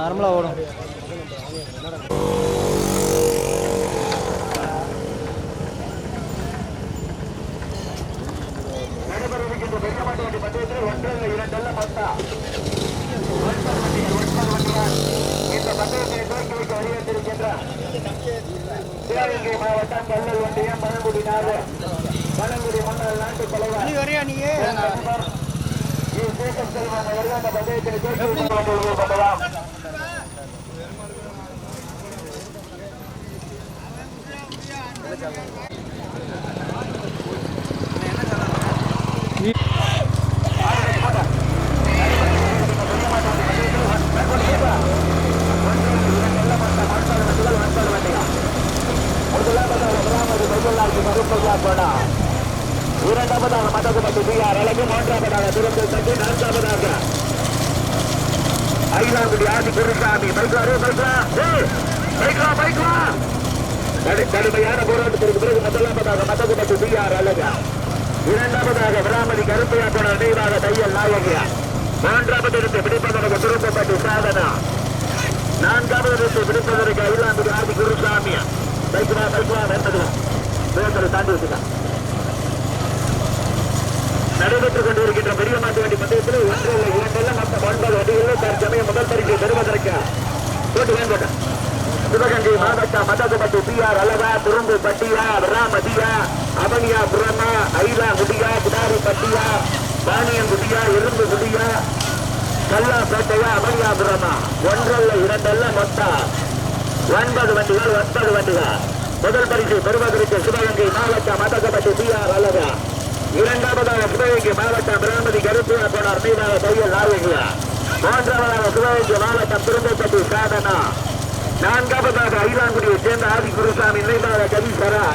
நார்மலாக ஓடும். சிவகங்கை மாவட்டம் கல்லல் ஒன்றியம் பழங்குடி நாடு பழங்குடி மன்னர் நாட்டு தலைவர் செல்வம் அவர்கள் அந்த பந்தயத்தில் வைத்துக் கொண்டு கொள்ளலாம் போடா. இரண்டாவதாக மதகுமட்டு பிஆர் அழகு மூன்றாவதாக திருப்பூர் தட்டி நான்காவதாக ஐலாங்குடி ஆதி குருசாமி. பைக்லாரு பைக்லா பைக்லா பைக்லா கடுமையான போராட்டத்திற்கு பிறகு முதலாவதாக மதகுமட்டு பிஆர் அழகு. இரண்டாவதாக விராமதி கருப்பையா போன நினைவாக தையல் நாயகியா. மூன்றாவது இருந்து பிடிப்பதற்கு திருப்பப்பட்டு சாதனா. நான்காவது இருந்து பிடிப்பதற்கு ஐலாங்குடி ஆதி குருசாமி பைக்லா பைக்லா என்பது சுதந்திர தாண்டி வச்சுதான் நடைபெற்றுக் கொண்டிருக்கின்ற பெரிய மாட்டு வண்டி பந்தயத்தில் ஒன்று இல்லை இரண்டல்ல மொத்தம் ஒன்பது வண்டிகளில் தற்சமயம் முதல் பரிசு பெறுவதற்கு போட்டு வேண்டோட்ட சிவகங்கை மாவட்டம் மதகுமட்டு பிஆர் அழகா துரும்பு பட்டியா ராமதியா அவனியா புறமா ஐலா குடியா குடாரி பட்டியா பாணியம் குடியா இரும்பு குடியா கல்லாப்பேட்டையா அவனியா புறமா. ஒன்றல்ல இரண்டல்ல மொத்தம் ஒன்பது வண்டிகள் ஒன்பது வண்டிகள். முதல் பரிசு பெறுவதற்கு சிவகங்கை மாவட்ட மாவட்டம் பி ஆர் அழகா. இரண்டாவதாக சிவகங்கை மாவட்டம் பிரமதி கருத்துவா போனார் மீனாக தையல் நாயகியா மூன்றாவதாக சிவகங்கை மாவட்டம் திரும்பப்பட்டி சாதனா. நான்காவதாக ஐலாங்குடியை சேர்ந்த ஆதி குருசாமி நினைவாக கவிசரா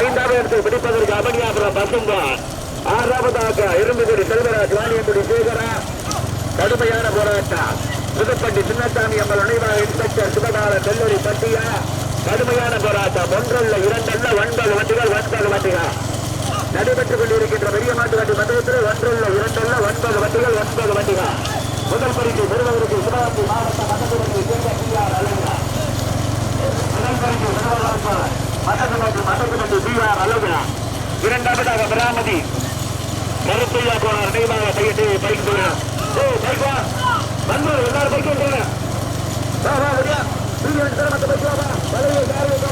ஐந்தாவது இடத்தை பிடிப்பதற்கு அபனியாபுரம் பசும்பா ஆறாவதாக இரும்புகுடி செல்வராஜ் வாணியங்குடி சேகரா. கடுமையான போராட்டம். புதுப்பட்டி சின்னசாமி அம்மன் நினைவாக இன்ஸ்பெக்டர் சிவகால நெல்லூரி பட்டியா. கடுமையான போராட்டம். ஒன்றல்ல இரண்டல்ல ஒன்பது வண்டிகள் ஒன்பது வண்டிகள். நடைபெற்றுக் கொண்டிருக்கின்ற பெரிய மாட்டு வண்டி மண்டலத்தில் ஒன்றல்ல இரண்டல்ல ஒன்பது வண்டிகள் ஒன்பது வண்டிகள். முதல் பரிசு பெறுவதற்கு சிவகாசி மாவட்ட மண்டலத்தில் சேர்ந்த பிஆர் அழகா முதல் பரிசு பெறுவதற்கு மண்டலத்தில் மண்டலத்தில் பிஆர் அழகா இரண்டாவதாக பிராமதி. கருப்பையா போனார். நினைவாக பையட்டு பைக் போறேன் ஓ பைக் வா வந்து எல்லாரும் பைக் போறேன் வா வா வரியா. நீங்க ரெண்டு பேரும் பைக் வா வா வலையை காலையை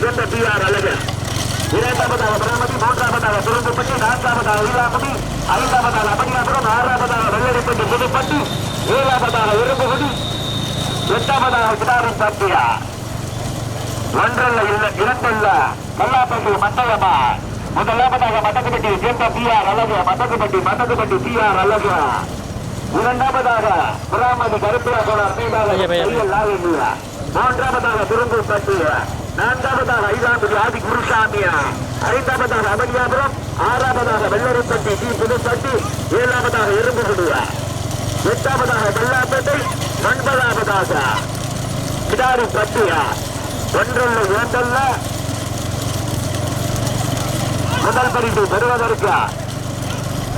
சேர்ந்த பி ஆர் அழகு இரண்டாவதாக பிரமதி மூன்றாவதாக சுருங்குப்பட்டி நான்காவதாக ஈராபதி ஐந்தாவதாக அபனியாபுரம் ஆறாவதாக வெள்ளரிப்பட்டி புதுப்பட்டி ஏழாவதாக இரும்புகுடி எட்டாவதாக கிடாரம் ஒன்றல்ல இல்ல இரண்டல்ல கல்லாப்பட்டி மண்டலமா முதலாவதாக மட்டக்குப்பட்டி சேர்ந்த பி ஆர் அழகு மட்டக்குப்பட்டி மட்டக்குப்பட்டி பி ஆர் அழகு இரண்டாவதாக புறாமதி கருப்பியா போனார் மீதாக மூன்றாவதாக திரும்பப்பட்டி நான்காவதாக ஐந்தாம்பதி ஆதி குருசாமியா ஐந்தாவதாக அபரியாபுரம் ஆறாவதாக வெள்ளரிப்பட்டி டி புதுப்பட்டி ஏழாவதாக இரும்புகுடியா எட்டாவதாக வெள்ளாப்பேட்டை ஒன்பதாவதாக கிடாரி பட்டியா ஒன்றல்ல இரண்டல்ல முதல் பரிசு பெறுவதற்கு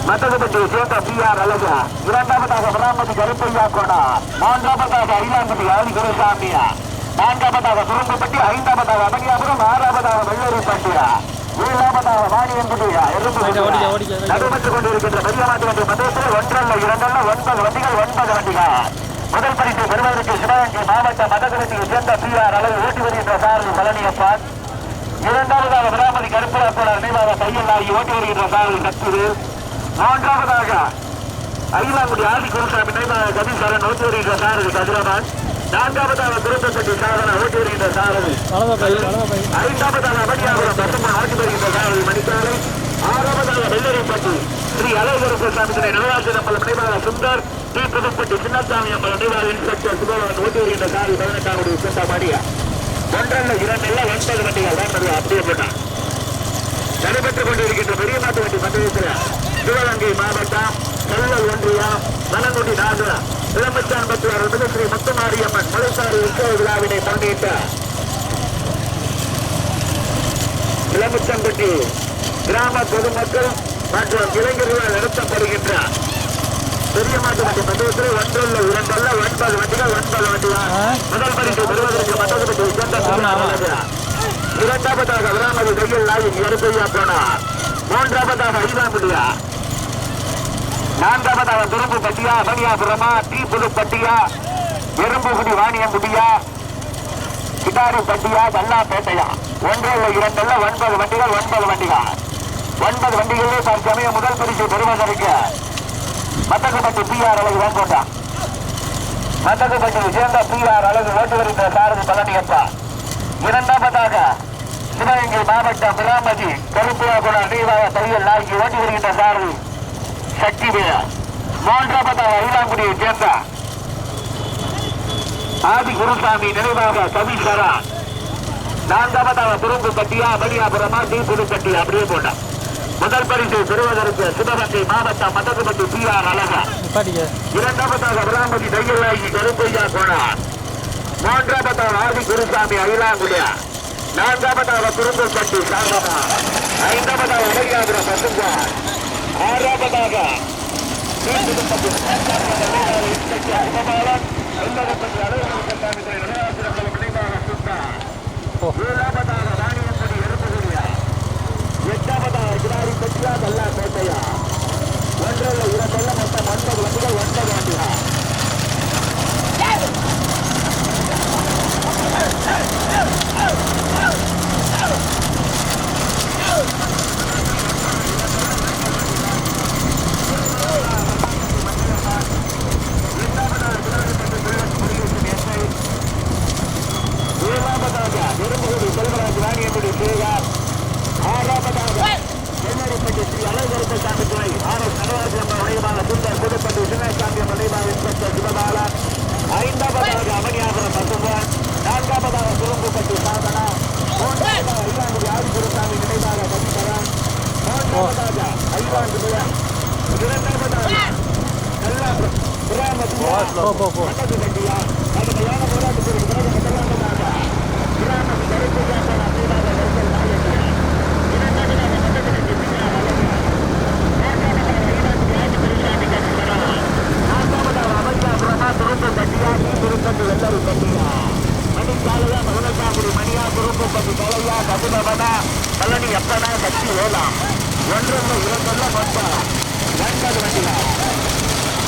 மத்தகப்பட்டி சேர்ந்த பி ஆர் அழகா. இரண்டாவதாக பிராமதி கருப்பையா கோடா. மூன்றாவதாக ஐலாம்பட்டி ஆதி குருசாமியா. நான்காவதாக சுருங்கப்பட்டி ஐந்தாவதாக அமனியாபுரம் ஆறாவதாக வெள்ளரி பட்டியா ஏழாவதாக ஓடிக்க, ஓடிக்க. நடைபெற்றுக் கொண்டிருக்கின்ற பெரிய மாட்டு வண்டி மதத்தில் ஒன்றல்ல இரண்டல்ல ஒன்பது வண்டிகள் ஒன்பது வண்டிகள். முதல் பரிசு பெறுவதற்கு சிவகங்கை மாவட்ட மதகரத்தை சேர்ந்த பி ஆர் அழகு ஓட்டி வருகின்ற சாரதி பழனியப்பான். இரண்டாவதாக விராமதி கருப்பையா போல நினைவாக கையில் நாயகி ஓட்டி வருகின்ற சாரதி கத்தூர் மூன்றாவதாக ஐலாங்குடி ஆதி குருசாமி நினைவாக கதிசரன் ஓட்டி வருகின்ற சாரதி கதிரவான். நான்காவதாக திருப்பப்பட்டி சாதனா ஓட்டி வருகின்ற சாரதி ஐந்தாவதாக அமரியாபுரம் பசும்பன் ஆட்சி வருகின்ற சாரதி மணிக்காலை ஆறாவதாக வெள்ளரிப்பட்டி ஸ்ரீ அழகருக்கு சாமி திரை நடராஜன் அம்மன் நினைவாக சுந்தர். டி புதுப்பட்டி சின்னசாமி அம்மன் நினைவாக இன்ஸ்பெக்டர் சுபவன் ஓட்டி வருகின்ற சாரதி பதினெட்டாவது சுந்தா மடியா ஒன்றல்ல இரண்டல்ல ஒன்பது வண்டிகள் தான் அப்படியே போட்டான் நடைபெற்றுக் கொண்டிருக்கின்ற பெரிய மாட்டு வண்டி பந்தயத்தில் சிவகங்கை மாவட்டம் கல்லல் ஒன்றியம் மலங்குடி நாகரா. இளம்பச்சான் பத்து அருள்மிகு ஸ்ரீ முத்துமாரியம்மன் மலைசாரி உற்சவ விழாவினை முன்னிட்டு இளம்பச்சம்பட்டி கிராம பொதுமக்கள் மற்றும் இளைஞர்களால் நடத்தப்படுகின்ற பெரிய மாட்டு வண்டி பந்தயத்தில் ஒன்றுள்ள இரண்டல்ல ஒன்பது வண்டிகள் ஒன்பது வண்டிகள்? முதல் பரிசு பெறுவதற்கு மண்டபத்தை சேர்ந்த ஆமா, ஆமா. இரண்டாவதாக விராமதி கையில் நாயின் எருப்பையா போனார் மூன்றாவதாக ஐதாம்புடியா நான்காவதாக துரும்பு பட்டியா மணியாபுரமா தீ புது பட்டியா எறும்புகுடி வாணியங்குடியா கிட்டாரி பட்டியா கல்லாப்பேட்டையா ஒன்றில் இரண்டல்ல ஒன்பது வண்டிகள் ஒன்பது வண்டிகள். ஒன்பது வண்டிகளிலே தற்சமயம் முதல் பரிசு பெறுவதற்கு மத்தக்கப்பட்டு பி ஆர் அழகு வேங்கொண்டா மத்தக்கப்பட்டு சேர்ந்த பி ஆர் அழகு ஓட்டு வருகின்ற சாரதி பழனியப்பா. இரண்டாவதாக சிவகங்கை மாவட்டம் விளாமதி கருப்புலாகுளம் நீவாக தையல் நாய்க்கு ஓட்டி வருகின்ற சாரதி. சக்தி வீர மூன்றாவதாக ஐலாங்குடியை சேர்ந்த ஆதி குருசாமி நினைவாக கவிசரா நான்காவதாக துரும்பு கட்டியா மணியாபுரமா டி புதுக்கட்டி அப்படியே போட்டா முதல் பரிசு பெறுவதற்கு சிவகங்கை மாவட்டம் மதகுமட்டி பி ஆர் அழகா இரண்டாவதாக விளாமதி தையலாகி கருப்பையா போனார். மூன்றாவதாக ஆதி குருசாமி அயிலாங்குடியா நான்காவதாக குறும்புப்பட்டி சாந்தமா ஐந்தாவதாக அழகியாபுரம் பசுங்கார் ஆறாவதாக தீர்ப்புதுப்பட்டி ஏழாவதாக ராணியப்படி எறும்புகுடியா எட்டாவதாக கிடாரி பட்டியா கல்லா கோட்டையா ஒன்றல்ல இரண்டல்ல மொத்தம் ஒன்பது வண்டிகள் ஒன்பது வண்டிகள் ஏழாவதாக Oh! பட்டி தலையா கபிலவனா பழனி எப்பனா சக்தி வேளாம் ஒன்றொன்று இரண்டொல்ல மொத்தம் ஒன்பது வண்டிகள்.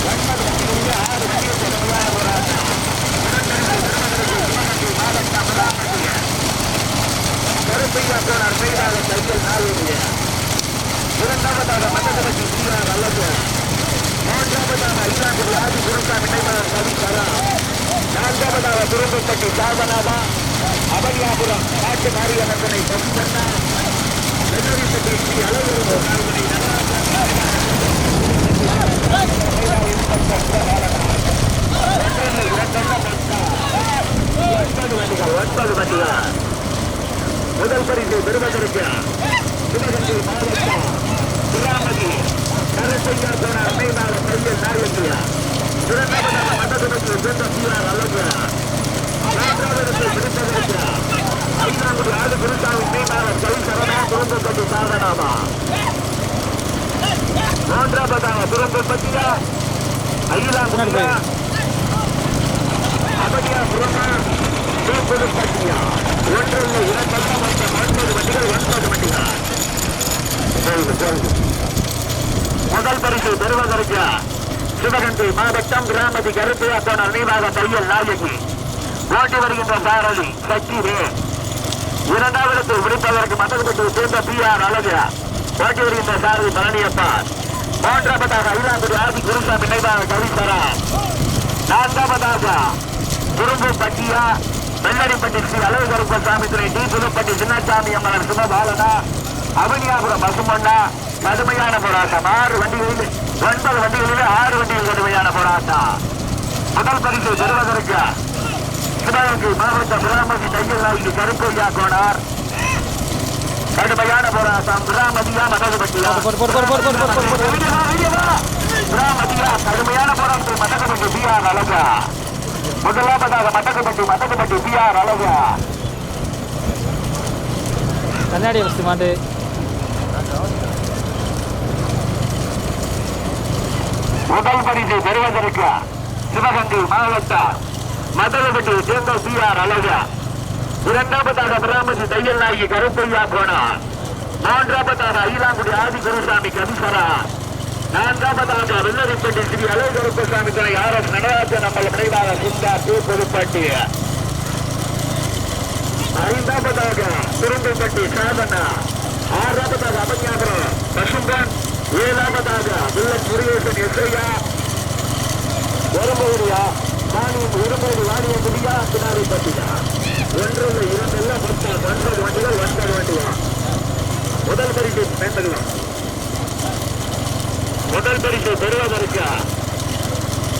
ஒன்பது வண்டிகளிலே ஆறு வண்டிகள் கடுமையான போராட்டம் இரண்டாவதாக மண்டபத்தி சீரார் அல்லது மூன்றாவதாக ஐந்தாண்டு ஆதி குருசாமி நினைவாளர் கவிகரா நான்காவதாக அபனியாபுரம் காட்டு மாரியம்மனை பசுமன்னா வெள்ளரிப்பட்டி ஸ்ரீ முதல் பரிசு பெறுவதற்கு சிவகங்கை மாவட்டம் சுராமதி கரசையா போனார் மேலாள மைய நாயக்கியா இரண்டாவதாக மண்டபத்தில் சேர்ந்த சீரார் அழகு நான்காவது பிடிப்பதற்கு ஐந்தாவது ஆடு குருசாமி மேலாள கை சரணா குடும்பப்பட்டு சாதனாமா மூன்றாவதாக துரும்ப பத்தியா ஐந்தாம் அபடியா புறமா தீப்பொது பட்டியா ஒன்றல்ல இரண்டல்ல மொத்தம் ஒன்பது வண்டிகள் ஒன்பது வண்டிகள் போகுது, போகுது. முதல் பரிசு பெறுவதற்கு சிவகங்கை மாவட்டம் கிராமதி கருப்பையா போன நினைவாக தையல் நாயகி ஓட்டி வருகின்ற சாரதி சக்தி இரண்டாவது விடுப்பதற்கு மட்டத்துக்கு சேர்ந்த பி ஆர் அழகா ஓட்டி வருகின்ற சாரதி பழனியப்பா மூன்றாவதாக ஐந்தாம் ஆதி குருசாமி நினைவாக கவிசரா நான்காவதாக குறும்பு பட்டியா வெள்ளரிப்பட்டி ஸ்ரீ அழகு கருப்பசாமி துறை டி புதுப்பட்டி சின்னசாமி அம்மன் சிவபாலனா அவனியாபுரம் பசுமண்ணா கடுமையான போராட்டம் ஆறு வண்டிகளில் ஒன்பது வண்டிகளில் ஆறு வண்டிகள் கடுமையான போராட்டம் முதல் பரிசு பெறுவதற்கு சிவகங்கை மாவட்ட பிரதமதி தையல் நாயகி கருப்பையா கோனார். கடுமையான போராட்டம். விராமதியா மதகுபட்டியா? விராமதியா கடுமையான போராட்டம். மதகுபட்டி பி ஆர் அழகா. முதலாவதாக மதகுபட்டி மதகுபட்டி பி ஆர் அழகா. கண்ணாடி வசதி மாண்டு. முதல் பரிசு பெறுவதற்கு சிவகங்கை மாவட்டம் மதலப்பட்டி சேர்ந்த பி ஆர் அழகா. இரண்டாவதாக பிராமதி தையல் நாயகி கருப்பையா கோணா மூன்றாவதாக அயிலாங்குடி ஆதி குருசாமி கவிசரா. நான்காவதாக வெள்ளரிப்பட்டி ஸ்ரீ அலை கருப்பசாமி துணை ஆர் எஸ் நடராஜன் நம்மள நினைவாக சிந்தா பே புதுப்பட்டி. ஐந்தாவதாக திரும்பிப்பட்டி சாதனா. ஆறாவதாக அபன்யாபுரம் பசும்பன். ஏழாவதாக வில்லன் முருகேசன் எஸ்ஐயா வரும்பூரியா வாணியம் இரும்பூர் வாணிய முடியா பின்னாடி பட்டியா ஒன்று இரண்டு எல்லாம் மொத்தம் ஒன்பது வண்டிகள் ஒன்பது வண்டிகள் முதல் பரிசு மேம்படலாம் முதல் பரிசு பெறுவதற்கு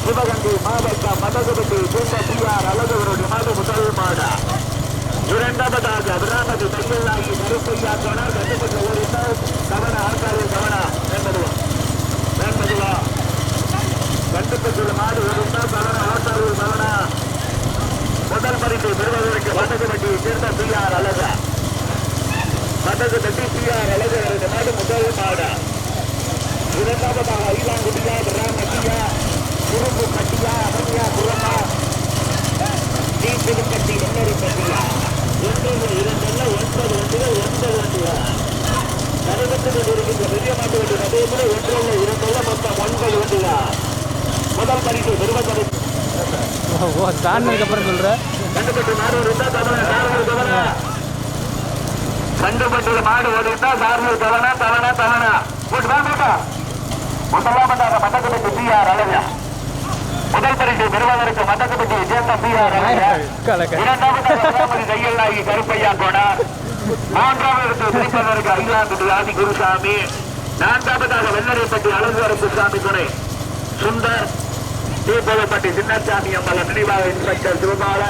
சிவகங்கை மாவட்டம் மதகுபதி பூந்த பிஆர் அழகவருடைய மாத முதல் மாடா. இரண்டாவதாக விராமதி தையலாகி கருப்பையா தொடர் கட்டுப்பட்ட ஒரு கவன ஆட்காரில் கவனா மேம்படுவோம் மேம்படுவோம். கட்டுப்பட்டுள்ள மாடு ஒரு கவன ஆட்காரில் கவன முதல் பரிசு பெறுவதற்கு மதகுபட்டியை சேர்ந்த பிஆர் அழகா மதகுபட்டி பிஆர் அழகவருடைய மாடு முதல் மாடா. இரண்டாவதாக ஐலாங்குடியா கிராமத்தியா குறும்பு கட்டியா அமதியா குரமா. தீப்பிடிப்பட்டி எண்ணறி பட்டியா. ஒன்று இரண்டல்ல ஒன்பது வண்டிகள் ஒன்பது வண்டிகள் நடைபெற்று இருக்கின்ற பெரிய மாட்டு வண்டி அதே போல ஒன்றல்ல இரண்டல்ல மொத்தம் ஒன்பது வண்டிகள் முதல் பரிசு பெறுவதற்கு ஓ தாண்டினதுக்கு அப்புறம் சொல்ற? தவணை கண்டுபட்டு மாடு ஓடிட்டா சாரல் தவணை தவணை தவணை. போட்டு போட்டா. மட்டக்குப்பட்டி பி ஆர் அழகா. முதல் பரிசு பெறுவதற்கு மட்டக்குப்பட்டி சேர்ந்த பி ஆர் அழகா. இரண்டாவது தையல் நாயகி கருப்பையா கோனார் மூன்றாவது பிடிப்பதற்கு அகிலாங்குடி ஆதி குருசாமி. நான்காவதாக வெள்ளரைப்பட்டி அழகு சாமி துணை சுந்தர் தீபோலப்பட்டி சின்னசாமி அம்பல நினைவாக இன்ஸ்பெக்டர் திருமால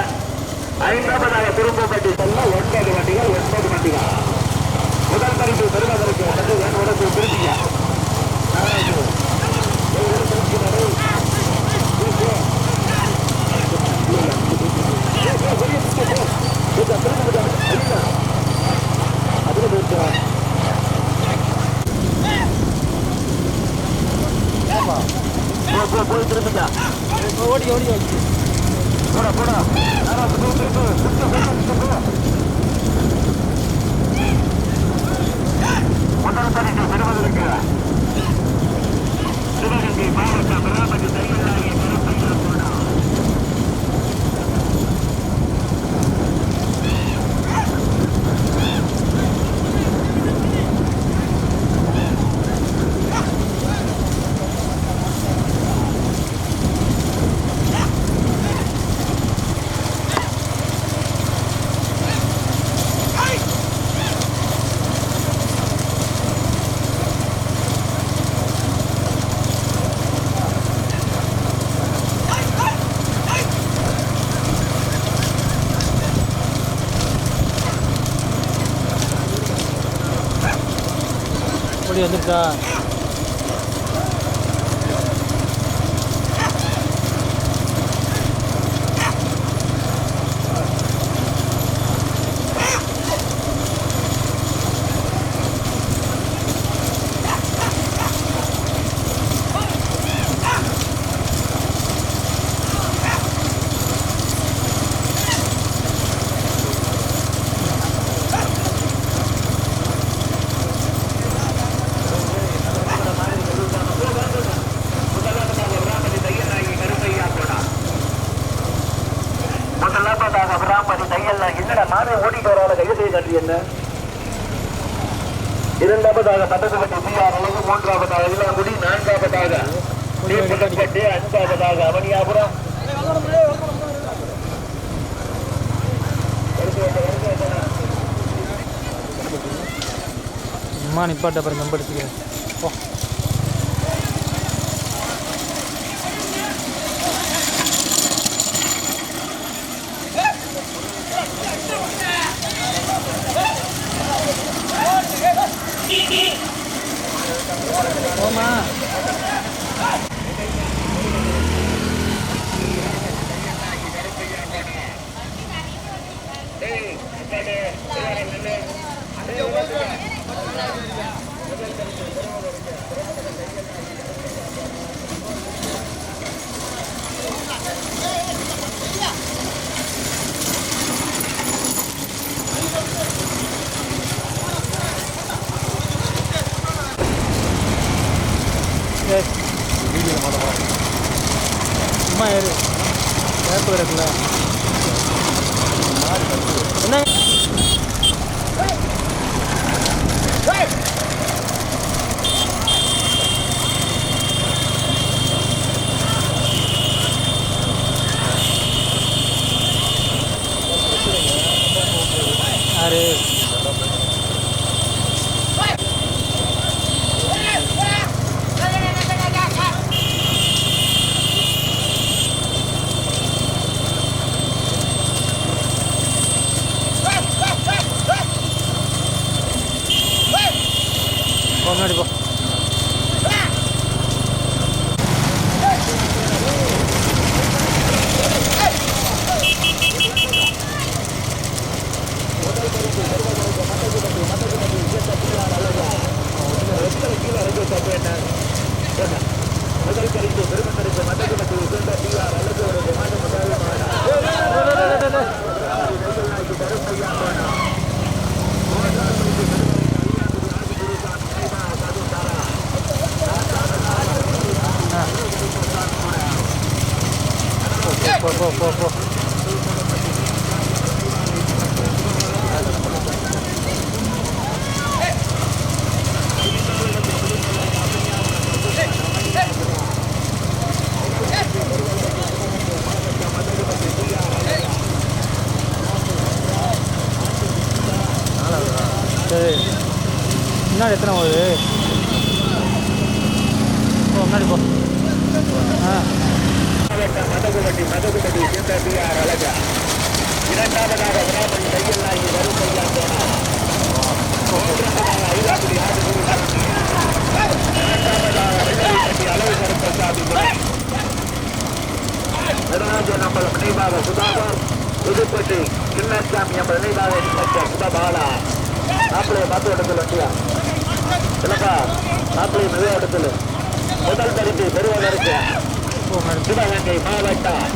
ஐந்தாவதாக திரும்பப்பட்டி செல்ல ஒன்பது வண்டிகள் ஒன்பது வண்டிகள். முதல் பரிசு பெறுவதற்கு வந்து என்னோட திருப்பியா போய் திரும்பிக்கா ஓடி ஓடி ஓடி போடா போடா திரும்ப திரும்ப முதல் பெறுவதற்கு சிவகங்கை மாவட்டம் ஓடி வந்துருக்கா முதலாவதாக பிராமதி தையல் என்னடா மாடு ஓடிட்டு வராத கைது செய்ய கட்டி என்ன இரண்டாவதாக பட்டக்கப்பட்ட பிஆர் அளவு மூன்றாவதாக இல்லாங்குடி நான்காவதாக தீர்ப்புக்கப்பட்டு அஞ்சாவதாக அவனியாபுரம் அம்மா நிப்பாட்ட அப்புறம்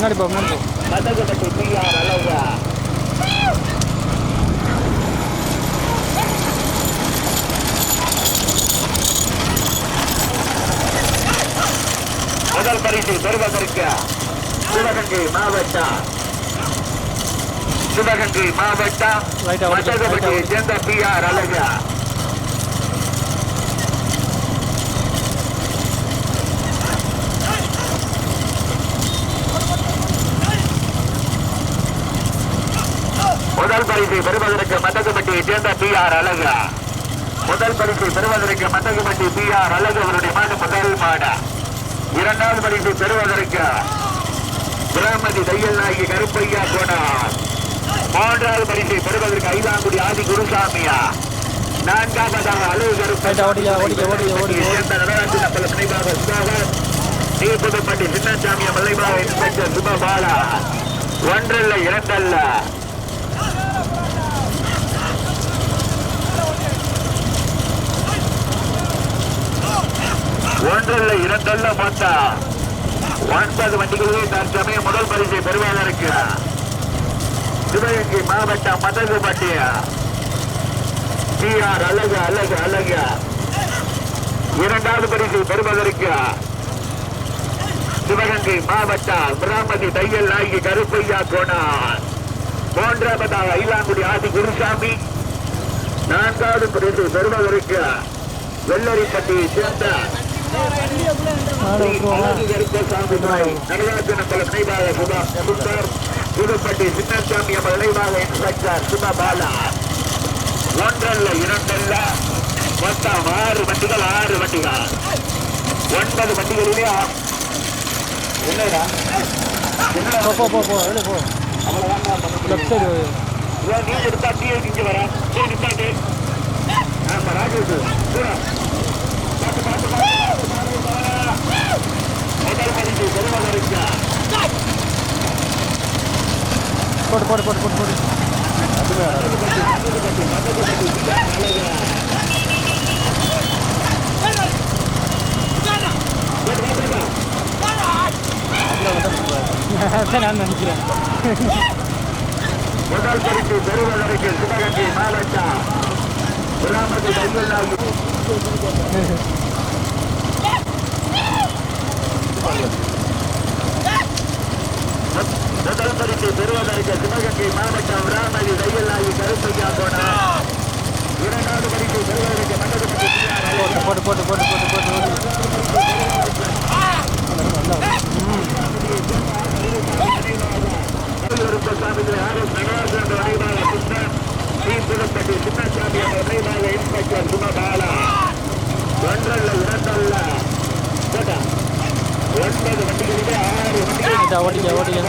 முன்னாடி போ முன்னாடி போ. முதல் பரிசு பெறுவதற்கு சிவகங்கை மாவட்டம் சிவகங்கை மாவட்டம். மதகுபட்டியை சேர்ந்த பிஆர் அழகா. முதல் பரிசை பெறுவதற்கு மதகுபட்டியை சேர்ந்த பி ஆர் அழகா. முதல் பரிசை பெறுவதற்கு மதகுபட்டி பி ஆர் அழகு அவருடைய மாடு முதல் மாடு இரண்டாவது பரிசை பெறுவதற்கு பிராமதி தையல் நாயகி கருப்பையா போனார் மூன்றாவது பரிசை பெறுவதற்கு ஐலாங்குடி ஆதி குருசாமியா. நான்காவதாக அழகு Right, ஓடியா, ஓடியா, ஓடியா, ஓடியா. சேர்ந்த நடராஜன் அப்பல நினைவாக சுதாகர். தீபுதுப்பட்டி சின்னசாமி மல்லைபாக இன்ஸ்பெக்டர் சுபபாலா. ஒன்றல்ல இரண்டல்ல. ஒன்றல்ல இரண்டல்ல பார்த்தா. ஒன்பது வண்டிகளே தற்சமயம் முதல் பரிசை பெறுவதற்கு சிவகங்கை மாவட்டம் மதகுபட்டி டிஆர் அழகு அழகு அழகு. இரண்டாவது பரிசை பெறுவதற்கு சிவகங்கை மாவட்டம் பிராமதி தையல் நாயகி கருப்பையா கோனார். மூன்றாவதாக ஐலாங்குடி ஆதி குருசாமி. நான்காவது பரிசு பெறுவதற்கு வெள்ளரிப்பட்டியை சேர்ந்த புதுப்பட்டி சின்னசாமி அம்மன் இன்ஸ்பெக்டர் சுபபாலா ஒன்றல்ல இரண்டல்ல மொத்தம் ஆறு வண்டிகள் ஆறு வண்டிகள் ஒன்பது வண்டிகளிலே என்னடா போ போ போ போ வெளியே போ லெஃப்ட் சைடு இவன் எடுத்தா டீ வர டீ நிப்பாட்டு ஆமா ராஜேஷ் தூரம் பாத்து பாத்து பாத்து முதல் பரிசு பெருமகருக்கு போட்டு போட்டு போட்டு போட்டு அதான் நான் நினைக்கிறேன். முதல் பரிசு பெருமகருக்கு சிவகங்கை மாவட்டம் முதல் பரிசு பெறுவதற்கு சிவகங்கை மாவட்டம் ராமதி தையலாகி கருப்பையா போனார் இரண்டாவது பரிசு பெறுவதற்கு மண்டபத்துக்கு போட்டு போட்டு போட்டு போட்டு போட்டு போட்டு சாமிகளை ஓட்டிக்க ஓட்டிக்க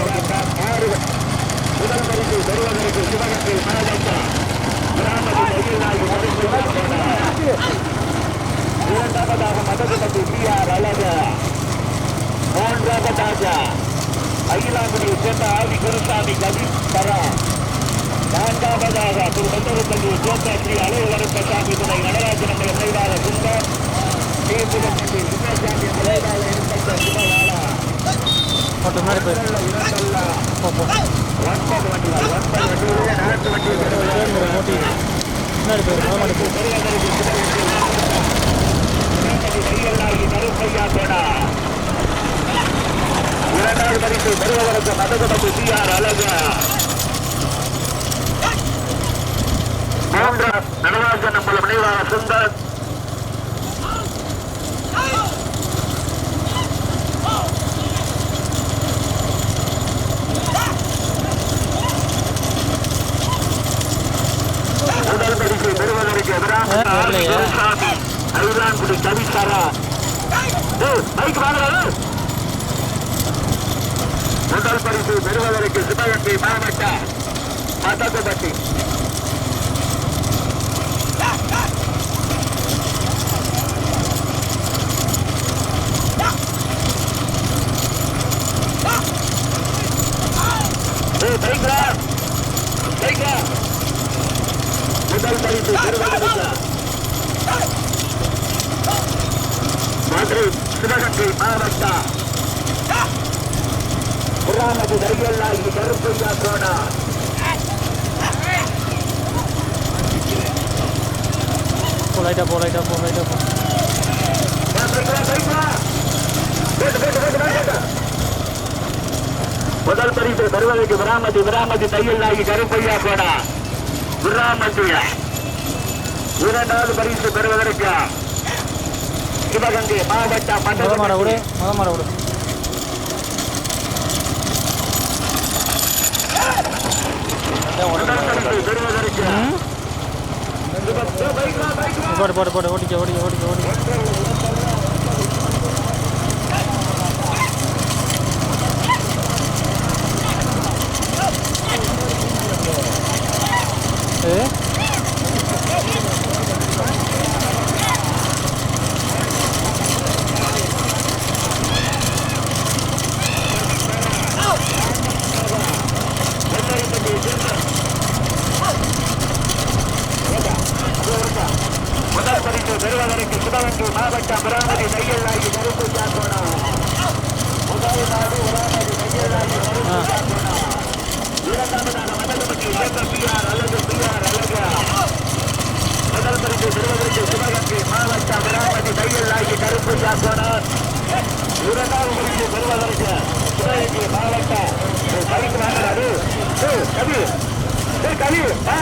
முதல் பரிசு பெறுவதற்கு சிவகங்கை மாவட்டம் கிராமத்து மகிழ்நாள் இரண்டாவதாக மதகுபதி பி ஆர் அழகு மூன்றாவதாக அகிலாங்குடி சேர்ந்த ஆதி குருசாமி கவின் தரா நான்காவதாக திரு மந்தரப்பள்ளி சேர்ந்த ஸ்ரீ அலைவரப்பசாமி துணை நடராஜன் நினைவாக சுந்தர் தீபுரப்பள்ளி முன்னாடி போயிரு முன்னாடி போயிரு முத மாடி இரண்டாவது பரிசு பெறுவதற்கு ஆர் அழகு மூன்றாம் நடராஜன் நம்மள நினைவாக சுந்தர் முதல் பரிசு பெறுவதற்கு எதிராக ஐலாங்குடி கவிசாரா பைக் வாங்குறாரு முதல் பரிசு பெறுவதற்கு சிவகங்கை மாவட்டம் மதகுபட்டி முதல் பரிசு மதுரை சிவகங்கை மாவட்டம். புறாமது தையல்லாகி கருப்பையா கோடா போ. லைட்டாக போ லைட்டாக போ லைட்டாக போ முதல் பரிசு பெறுவதற்கு விராமதி விராமதி தையல்லாகி கருப்பையா கோடா விராமதியா இரண்டாவது பரிசு பெறுவதற்கு சிவகங்கை மாவட்டம் முத மாட விடு. மண்டலம் முத மாட விடு. முதல் பரிசு பெறுவதற்கு ம் பைக்ரா, பைக்ரா. போடு போடு போடு ஓட்டிக்க ஓட்டிக்க ஓட்டிக்க ஓட்டிக்க ஏ முதல் பரிசு பெறுவதற்கு சிவகங்கை மாவட்டம் விராமதி தையல்லாகி கருப்பையா கோடா முதல் நாடு விராமதி தையல்லாகி கருப்பையா கோடா இரண்டாவதாக மதகுபதி சேர்ந்த பிஆர் அல்லது பிஆர் அழகு முதல் பரிசு பெறுவதற்கு சிவகங்கை மாவட்டம் விராமதி தையல்லாகி கருப்பையா கோடா இரண்டாவது பரிசு பெறுவதற்கு சிவகங்கை மாவட்டம் பரிசு வாங்குறாரு கவி கவி ஆ